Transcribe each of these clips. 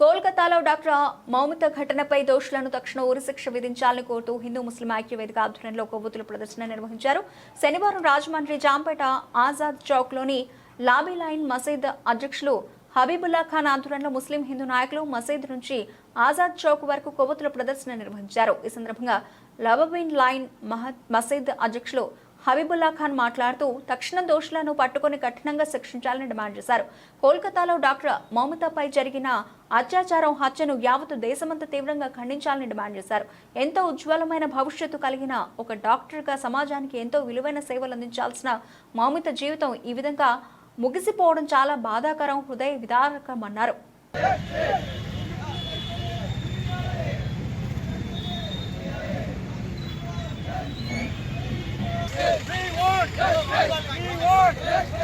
కోల్కతాలో డాక్టర్ మౌమిత ఘటనపై దోషులను తక్షణ ఉరిశిక్ష విధించాలని కోరుతూ హిందూ ముస్లిం ఐక్యవేదిక ఆధ్వర్యంలో కొవ్వొత్తుల ప్రదర్శన నిర్వహించారు. శనివారం రాజమండ్రి జాంపేట ఆజాద్ చౌక్లోని లాబీ లైన్ మసీద్ అధ్యక్షులు హబీబుల్లా ఖాన్ ఆధ్వర్యంలో ముస్లిం హిందూ నాయకులు మసీద్ నుంచి ఆజాద్ చౌక్ వరకు కొవ్వొత్తుల ప్రదర్శన నిర్వహించారు. ఈ సందర్భంగా లవబిన్ లైన్ మహద్ మసీద్ అధ్యక్షులు హబీబుల్లా ఖాన్ మాట్లాడుతూ తక్షణ దోషులను పట్టుకొని కఠినంగా శిక్షించాలని డిమాండ్ చేశారు. కోల్కతాలో డాక్టర్ మమతాపై జరిగిన అత్యాచారం హత్యను యావత్ దేశమంతా తీవ్రంగా ఖండించాలని డిమాండ్ చేశారు. ఎంతో ఉజ్వలమైన భవిష్యత్తు కలిగిన ఒక డాక్టర్గా సమాజానికి ఎంతో విలువైన సేవలు అందించాల్సిన మౌమిత జీవితం ఈ విధంగా ముగిసిపోవడం చాలా బాధాకరం హృదయ విదారకమన్నారు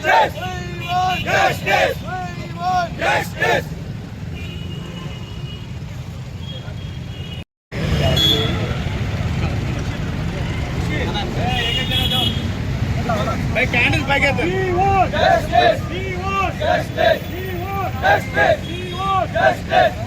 Justice. justice! We want justice! Candle packet justice justice justice justice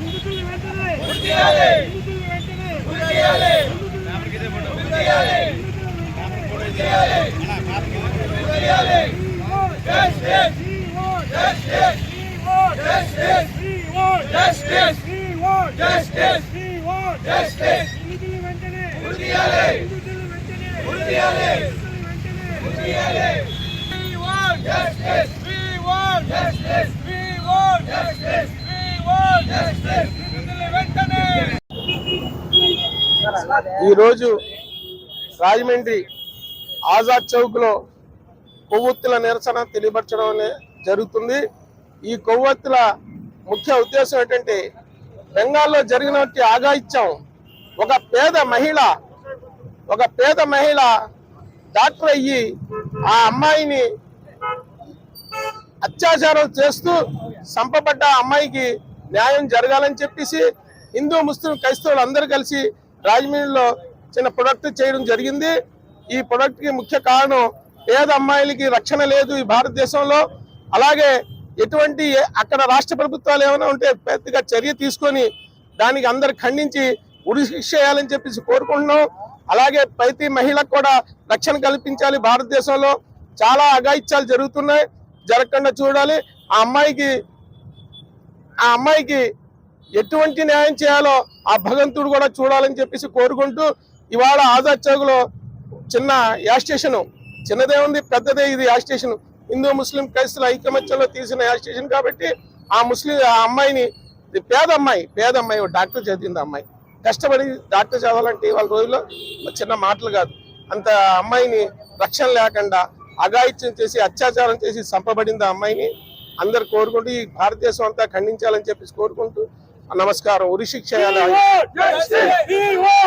ఈరోజు రాజమండ్రి ఆజాద్ చౌక్లో కొవ్వొత్తుల నిరసన తెలియపరచడం జరుగుతుంది. ఈ కొవ్వొత్తుల ముఖ్య ఉద్దేశం ఏంటంటే బెంగాల్లో జరిగినట్టు ఆగాయిత్యం ఒక పేద మహిళ ఒక పేద మహిళ డాక్టర్ అయ్యి ఆ అమ్మాయిని అత్యాచారం చేస్తూ చంపబడ్డ ఆ అమ్మాయికి న్యాయం జరగాలని చెప్పేసి హిందూ ముస్లిం క్రైస్తవులు అందరూ కలిసి రాజమండ్రిలో చిన్న ప్రొడక్ట్ చేయడం జరిగింది. ఈ ప్రొడక్ట్కి ముఖ్య కారణం పేద అమ్మాయిలకి రక్షణ లేదు ఈ భారతదేశంలో. అలాగే ఎటువంటి అక్కడ రాష్ట్ర ప్రభుత్వాలు ఏమైనా ఉంటే పెద్దగా చర్య తీసుకొని దానికి అందరు ఖండించి ఉరి శిక్ష చేయాలని చెప్పేసి కోరుకుంటున్నాం. అలాగే ప్రతి మహిళకు కూడా రక్షణ కల్పించాలి భారతదేశంలో. చాలా అఘాయిత్యాలు జరుగుతున్నాయి. జరగకుండా చూడాలి. ఆ అమ్మాయికి ఆ అమ్మాయికి ఎటువంటి న్యాయం చేయాలో ఆ భగవంతుడు కూడా చూడాలని చెప్పేసి కోరుకుంటూ ఇవాళ ఆజాద్ చౌక్లో చిన్న యా స్టేషన్. చిన్నదే ఉంది పెద్దదే ఇది యా స్టేషన్. హిందూ ముస్లిం క్రైస్తవుల ఐకమత్యంలో తీసిన యా స్టేషన్ కాబట్టి ఆ ముస్లిం ఆ అమ్మాయిని పేద అమ్మాయి పేద అమ్మాయి డాక్టర్ చదివింది అమ్మాయి. కష్టపడి డాక్టర్ చదవాలంటే వాళ్ళ రోజుల్లో చిన్న మాటలు కాదు. అంత అమ్మాయిని రక్షణ లేకుండా అఘాయిత్యం చేసి అత్యాచారం చేసి చంపబడింది ఆ అమ్మాయిని అందరు కోరుకుంటూ ఈ భారతదేశం అంతా ఖండించాలని చెప్పేసి కోరుకుంటూ నమస్కారం. ఉరి